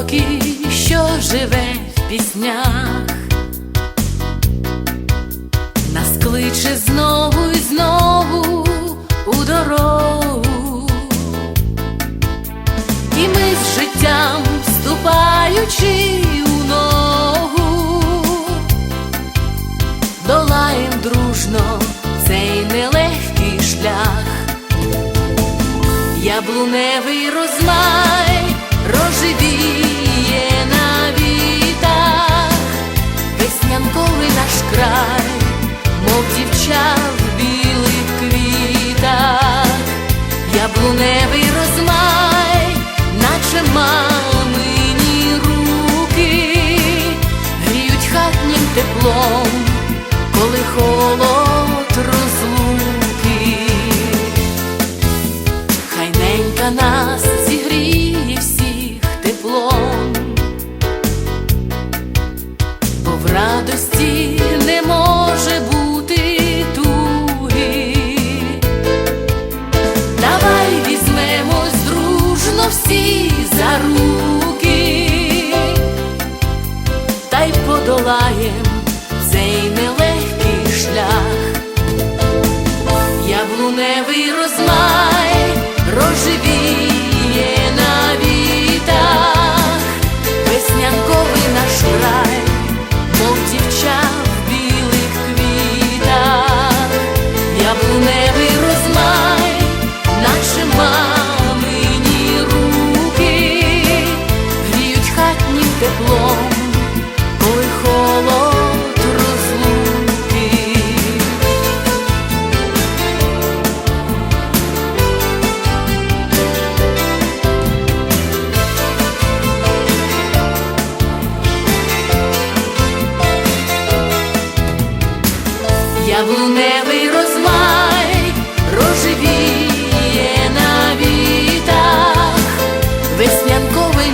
Поки що живе в піснях, нас кличе знову і знову у дорогу, і ми з життям вступаючи у ногу, долаєм дружно цей нелегкий шлях, яблуневий розмах. теплом, коли холод.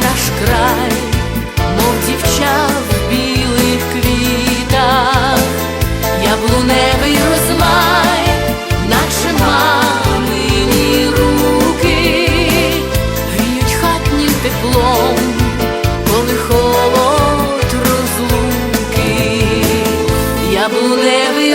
наш край, мов дівча в білих квітах, яблуневий розмай, наче мамині руки, гріють хатнім теплом, коли холод розлуки, яблуневий.